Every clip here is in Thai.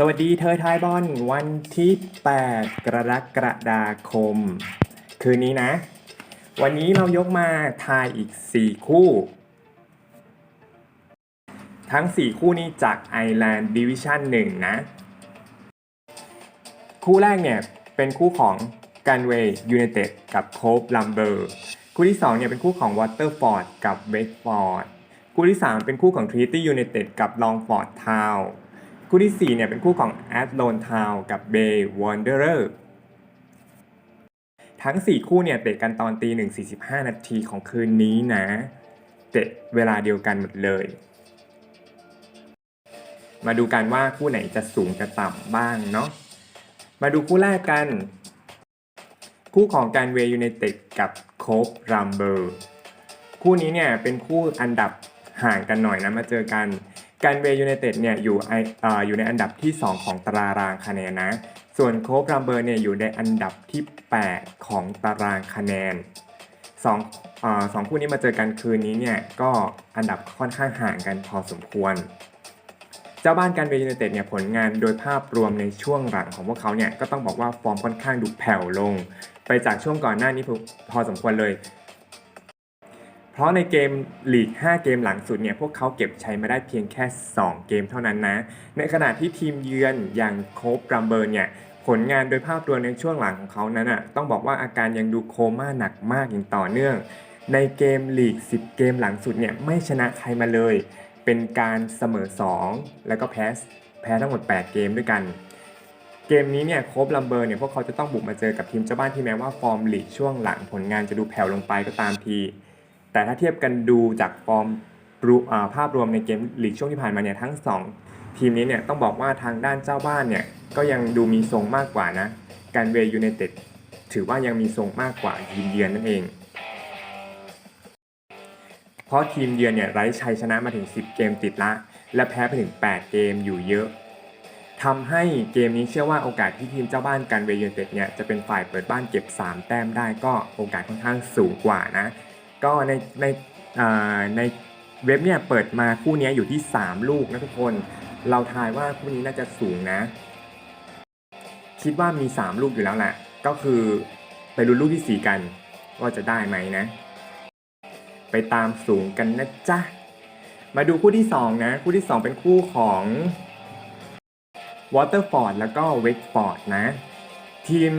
สวัสดีเธอทายบอลวันที่ 8 กรกฎาคม คืนนี้นะ วันนี้เรายกมาทายอีก 4 คู่ ทั้ง 4 คู่นี้จาก Island Division 1นะ คู่แรกเนี่ยเป็นคู่ของ Gunway United กับ Cove Lumber คู่ที่2เนี่ยเป็นคู่ของ Waterford กับ Wakeford คู่ที่ 3 เป็นคู่ของ Treaty United กับ Longford Town คู่ที่ 4 เนี่ยเป็นคู่ของ a d l o n Town กับ Bay Wanderer ทั้ง 4 คู่เนี่ยเตะกันตอนตี1 45 นาทีของคืนนี้นะ เตะเวลาเดียวกันหมดเลย มาดูกันว่าคู่ไหนจะสูงจะต่ำบ้างเนาะ มาดูคู่แรกกัน คู่ของการเวยูไนเต็ดกับโคฟรัมเบอร์ คู่นี้เนี่ยเป็นคู่อันดับห่างกันหน่อยนะมาเจอกัน การเวย์ยูไนเต็ดเนี่ยอยู่ไอเอ่ออยู่ในอันดับที่ 2 ของตารางคะแนนนะ ส่วนโคฟรัมเบอร์เนี่ยอยู่ในอันดับที่ 8 ของตารางคะแนนสองอ่อสองคู่นี้มาเจอกันคืนนี้เนี่ยก็อันดับค่อนข้างห่างกันพอสมควร เจ้าบ้านการเวยูไนเต็ดเนี่ยผลงานโดยภาพรวมในช่วงหลังของพวกเขาเนี่ยก็ต้องบอกว่าฟอร์มค่อนข้างดูแผ่วลง ไปจากช่วงก่อนหน้านี้พอสมควรเลย เพราะในเกมลีก 5 เกมหลังสุดเนี่ยพวกเขาเก็บชัยมาได้เพียงแค่ 2 เกมเท่านั้นนะ ในขณะที่ทีมเยือนอย่างโคฟรัมเบอร์เนี่ยผลงานโดยภาพรวมในช่วงหลังของเขานั้นอะต้องบอกว่าอาการยังดูโคม่าหนักมากอย่างต่อเนื่อง ในเกมลีก 10 เกมหลังสุดเนี่ยไม่ชนะใครมาเลย เป็นการเสมอ 2 แล้วก็แพ้แพ้ทั้งหมด 8 เกมด้วยกันเกมนี้เนี่ยโคฟลัมเบอร์เนี่ยพวกเขาจะต้องบุกมาเจอกับทีมเจ้าบ้านที่แม้ว่าฟอร์มลีกช่วงหลังผลงานจะดูแผ่วลงไปก็ตามที แต่ถ้าเทียบกันดูจากฟอร์มภาพรวมในเกมลีกช่วงที่ผ่านมาเนี่ยทั้ง 2 ทีมนี้เนี่ยต้องบอกว่าทางด้านเจ้าบ้านเนี่ยก็ยังดูมีทรงมากกว่านะการเวยูไนเต็ดถือว่ายังมีทรงมากกว่าทีมเยือนนั่นเอง เพราะทีมเยือนเนี่ยไร้ชัยชนะมาถึง 10 เกมติดละ และแพ้ไปถึง 8 เกมอยู่เยอะทำให้เกมนี้เชื่อว่าโอกาสที่ทีมเจ้าบ้านการเวย์ยูไนเต็ดเนี่ยจะเป็นฝ่ายเปิดบ้านเก็บ 3 แต้มได้ก็โอกาสค่อนข้างสูงกว่านะ ก็ในในในเว็บเนี่ยเปิดมาคู่นี้อยู่ที่ 3 ลูกนะทุกคน เราทายว่าคู่นี้น่าจะสูงนะ คิดว่ามี 3 ลูกอยู่แล้วแหละก็คือไปลุ้นลูกที่ 4 กัน ว่าจะได้ไหมนะ ไปตามสูงกันนะจ๊ะ มาดูคู่ที่ 2 นะ คู่ที่ 2 เป็นคู่ของ Waterford แล้วก็ Wakeford นะ ทีม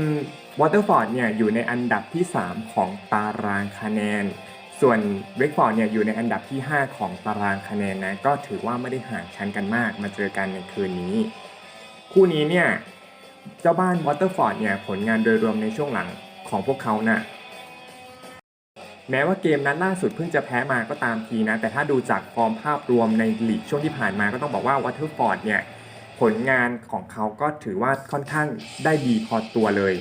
Waterford เนี่ยอยู่ในอันดับที่ 3 ของตารางคะแนน ส่วน Wakeford เนี่ยอยู่ในอันดับที่ 5 ของตารางคะแนนนะ ก็ถือว่าไม่ได้ห่างชั้นกันมาก มาเจอกันในคืนนี้ คู่นี้เนี่ย เจ้าบ้าน Waterford เนี่ยผลงานโดยรวมในช่วงหลังของพวกเขาน่ะแม้ว่าเกมนั้นล่าสุดเพิ่งจะแพ้มาก็ตามทีนะ แต่ถ้าดูจากฟอร์มภาพรวมในลีกช่วงที่ผ่านมาก็ต้องบอกว่าวัตเทอร์ฟอร์ดเนี่ยผลงานของเขาก็ถือว่าค่อนข้างได้ดีพอตัวเลย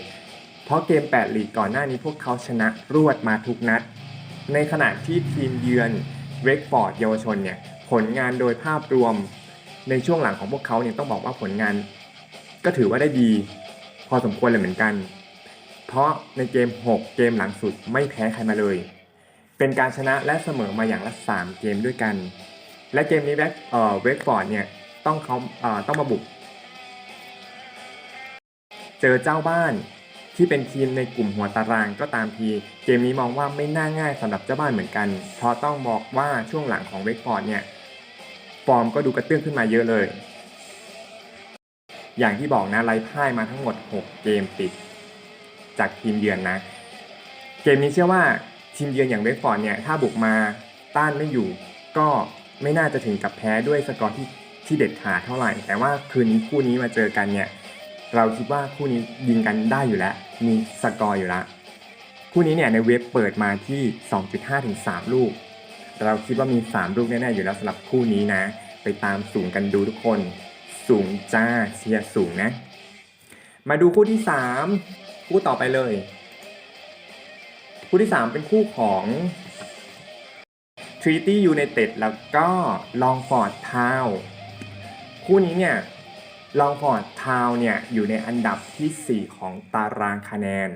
เพราะเกม 8 ลีกก่อนหน้านี้พวกเขาชนะรวดมาทุกนัด ในขณะที่ทีมเยือนเวกฟอร์ดเยาวชนเนี่ยผลงานโดยภาพรวมในช่วงหลังของพวกเขาเนี่ยต้องบอกว่าผลงาน ก็ถือว่าได้ดี พอสมควรเลยเหมือนกัน เพราะในเกม 6 เกมหลังสุดไม่แพ้ใครมาเลย เป็นการชนะและเสมอมาอย่างละ 3 เกมด้วยกัน และเกมนี้แบ็คเอ่อเวกฟอร์ดเนี่ยต้องเขาเอ่อต้องมาบุก เจอเจ้าบ้าน ที่เป็นทีมในกลุ่มหัวตารางก็ตามที เกมนี้มองว่าไม่น่าง่ายสำหรับเจ้าบ้านเหมือนกัน เพราะต้องบอกว่าช่วงหลังของเวกฟอร์ดเนี่ยฟอร์มก็ดูกระเตื้องขึ้นมาเยอะเลย อย่างที่บอกนะไล่พ่ายมาทั้งหมด 6 เกมติด จากทีมเยือนนะ เกมนี้เชื่อว่าทีมเยือนอย่างเวกฟอร์ดเนี่ยถ้าบุกมาต้านไม่อยู่ก็ไม่น่าจะถึงกับแพ้ด้วยสกอร์ที่ที่เด็ดขาดเท่าไหร่ แต่ว่าคืนนี้คู่นี้มาเจอกันเนี่ย เราคิดว่าคู่นี้ยิงกันได้อยู่แล้ว มีสกอร์อยู่แล้ว คู่นี้เนี่ยในเว็บเปิดมาที่ 2.5ถึง3ลูก เราคิดว่ามี 3 ลูกแน่ๆอยู่แล้วสำหรับคู่นี้นะ ไปตามสูงกันดูทุกคน สูงจ้าเชียร์สูงนะ มาดูคู่ที่ 3 คู่ต่อไปเลย คู่ที่ 3 เป็นคู่ของ Treaty United แล้วก็ Longford Town คู่นี้เนี่ย Longford Town เนี่ยอยู่ในอันดับทีสี่ 4 ของตารางคะแนน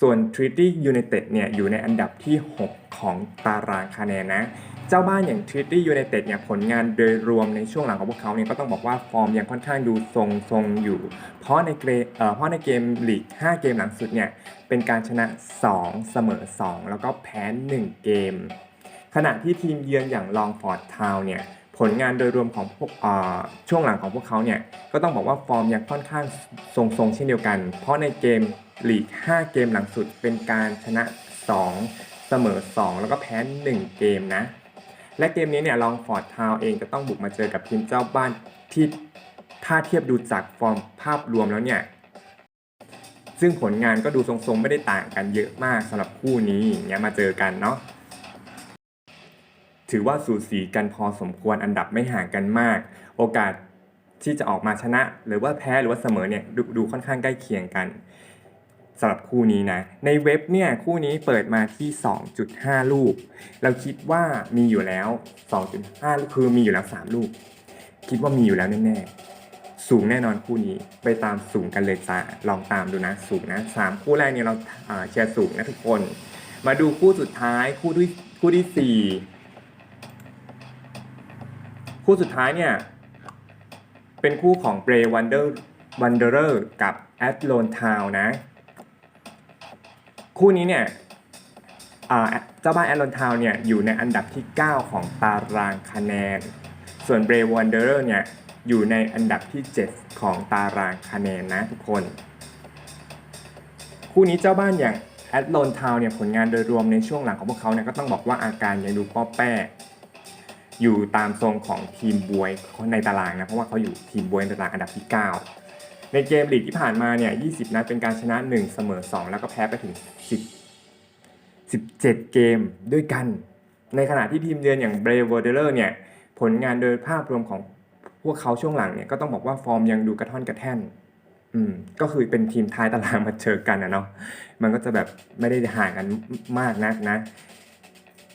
ส่วน Treaty United เนี่ยอยู่ในอันดับที่ 6 ของตารางคะแนนนะ เจ้าบ้านอย่างทริตตี้ยูไนเต็ดเนี่ยผลงานโดยรวมในช่วงหลังของพวกเขาเนี่ยก็ต้องบอกว่าฟอร์มยังค่อนข้างดูทรงทรงๆอยู่ เพราะในเกรเอ่อเพราะในเกมลีก 5 เกมหลังสุดเนี่ยเป็นการชนะ 2 เสมอ 2 แล้วก็แพ้ 1 เกม ขณะที่ทีมเยือนอย่างลองฟอร์ดทาวเนี่ย ผลงานโดยรวมของพวกเอ่อช่วงหลังของพวกเขาเนี่ยก็ต้องบอกว่าฟอร์มยังค่อนข้างทรงๆเช่นเดียวกัน เพราะในเกมลีก 5 เกมหลังสุดเป็นการชนะ 2 เสมอ 2 แล้วก็แพ้ 1 เกมนะ และเกมนี้เนี่ยลองฟอร์ดทาวเองจะต้องบุกมาเจอกับทีมเจ้าบ้านที่ถ้าเทียบดูจากฟอร์มภาพรวมแล้วเนี่ย ซึ่งผลงานก็ดูทรงๆ ไม่ได้ต่างกันเยอะมากสำหรับคู่นี้อย่างเงี้ยมาเจอกันเนาะ ถือว่าสูสีกันพอสมควรอันดับไม่ห่างกันมาก โอกาสที่จะออกมาชนะ หรือว่าแพ้หรือว่าเสมอเนี่ยดูดูค่อนข้างใกล้เคียงกันสำหรับคู่นี้นะ ในเว็บเนี่ยคู่นี้เปิดมาที่ 2.5 ลูก เราคิดว่ามีอยู่แล้ว 2.5 คือมีอยู่แล้ว 3 ลูก คิดว่ามีอยู่แล้วแน่ๆสูงแน่นอนคู่นี้ไปตามสูงกันเลยจ้าลองตามดูนะสูงนะสามคู่แรกเนี่ยเราอ่าเชียร์สูงนะทุกคน มาดูคู่สุดท้ายคู่ที่คู่ที่สี่ คู่สุดท้ายเนี่ย เป็นคู่ของเบรวันเดอร์วันเดอร์กับแอตโลนทาวนะ คู่นี้เนี่ยเจ้าบ้านแอตโลนทาวเนี่ยอยู่ในอันดับที่ 9 ของตารางคะแนน ส่วนเบรวันเดอร์เนี่ยอยู่ในอันดับที่ 7 ของตารางคะแนนนะทุกคน คู่นี้เจ้าบ้านอย่างแอตโลนทาวเนี่ยผลงานโดยรวมในช่วงหลังของพวกเขาเนี่ยก็ต้องบอกว่าอาการยังดูป้อแป้ อยู่ตามทรงของทีมบวยในตารางนะเพราะว่าเขาอยู่ทีมบวยในตารางอันดับที่ 9 ในเกมลีกที่ผ่านมาเนี่ย 20 นัดเป็นการชนะ 1 เสมอ 2 แล้วก็แพ้ไปถึง 10 17 เกมด้วยกัน ในขณะที่ทีมเยือนอย่างเบรเวอร์เดอร์เนี่ยผลงานโดยภาพรวมของพวกเขาช่วงหลังเนี่ยก็ต้องบอกว่าฟอร์มยังดูกระท่อนกระแท่นอืมก็คือเป็นทีมท้ายตารางมาเจอกันนะเนาะมันก็จะแบบไม่ได้ห่างกันมากนักนะ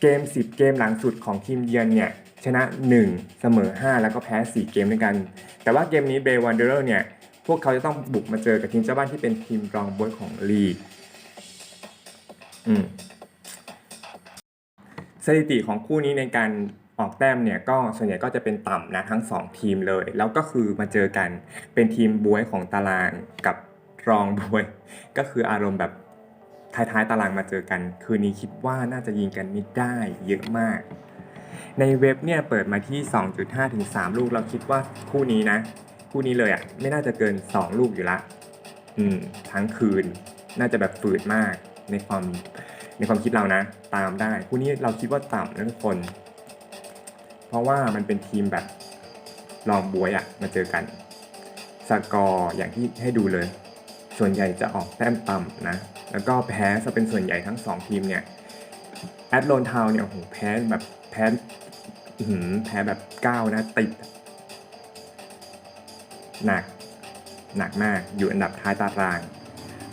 เกม 10 เกมหลังสุดของทีมเยือนเนี่ย ชนะ 1 เสมอ 5 แล้วก็แพ้ 4 เกมด้วยกัน แต่ว่าเกมนี้เบย์วันเดอร์เนี่ย พวกเขาจะต้องบุกมาเจอกับทีมเจ้าบ้านที่เป็นทีมรองบวยของลีกสถิติของคู่นี้ในการออกแต้มเนี่ยก็ส่วนใหญ่ก็จะเป็นต่ำนะทั้ง 2 ทีมเลย แล้วก็คือมาเจอกันเป็นทีมบวยของตารางกับรองบวย ก็คืออารมณ์แบบท้ายๆตารางมาเจอกัน คืนนี้คิดว่าน่าจะยิงกันไม่ได้เยอะมาก ในเว็บเนี่ยเปิดมาที่ 2.5ถึง3ลูกเราคิดว่าคู่นี้นะ คู่นี้เลยอะ่ะไม่น่าจะเกิน 2 ลูกอยู่ละ อืมทั้งคืน น่าจะแบบฝืดมากในความในความคิดเรานะ ตามได้ คู่นี้เราคิดว่าต่ำนะทุกคน เพราะว่ามันเป็นทีมแบบลองบวยอะมาเจอกันสกอร์อย่างที่ให้ดูเลย ส่วนใหญ่จะออกแต้มต่ำนะ แล้วก็แพ้จะเป็นส่วนใหญ่ทั้งสองทีมเนี่ยแอตโลนทาวเนี่ยโอ้โหแพ้แบบ พ้หือแพ้แบบก้าวนะติด หนัก หนักมากอยู่อันดับท้ายตาราง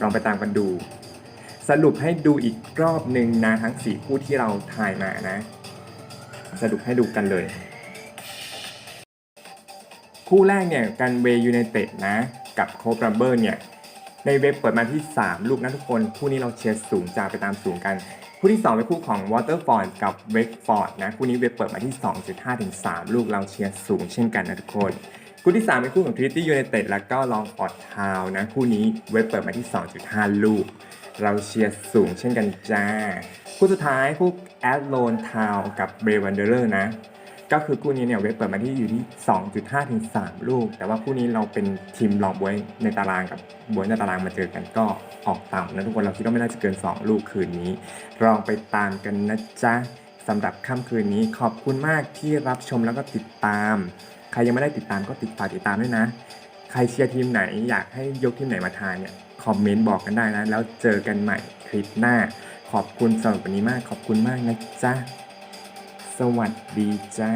ลองไปตามกันดู สรุปให้ดูอีกรอบหนึ่งนะทั้ง 4 คู่ที่เราถ่ายมานะ สรุปให้ดูกันเลย คู่แรกเนี่ยกันเวยูไนเต็ดนะ กับโคบรัมเบอร์เนี่ย ในเว็บเปิดมาที่ 3 ลูกนะทุกคน คู่นี้เราเชียร์สูงจากไปตามสูงกัน คู่ที่ 2 เป็นคู่ของวอเตอร์ฟอร์ดกับเวกฟอร์ดนะ คู่นี้เว็บเปิดมาที่ 2.5ถึง3ลูกเราเชียร์สูงเช่นกันนะทุกคนคู่ที่ 3 เป็นคู่ของทริตตี้ยูไนเต็ดแล้วก็ลองฟอร์ดทาวนะ คู่นี้เว็บเปิดมาที่ 2.5 ลูก เราเชียร์สูงเช่นกันจ้า คู่สุดท้ายคู่แอดโลนทาวกับเบรวันเดอร์นะ ก็คือคู่นี้เนี่ยเว็บเปิดมาที่อยู่ที่ 2.5ถึง3ลูก แต่ว่าคู่นี้เราเป็นทีมรองบวยในตารางกับบวยในตารางมาเจอกันก็ออกต่ำนะทุกคนเราคิดว่าไม่น่าจะเกิน 2 ลูกคืนนี้ลองไปตามกันนะจ๊ะสำหรับค่ำคืนนี้ขอบคุณมากที่รับชมแล้วก็ติดตาม ใครยังไม่ได้ติดตามก็ติดฝากติดตามด้วยนะ ใครเชียร์ทีมไหนอยากให้ยกทีมไหนมาทานเนี่ยคอมเมนต์บอกกันได้นะ แล้วเจอกันใหม่คลิปหน้า ขอบคุณสำหรับวันนี้มากขอบคุณมากนะจ๊ะ สวัสดีจ้า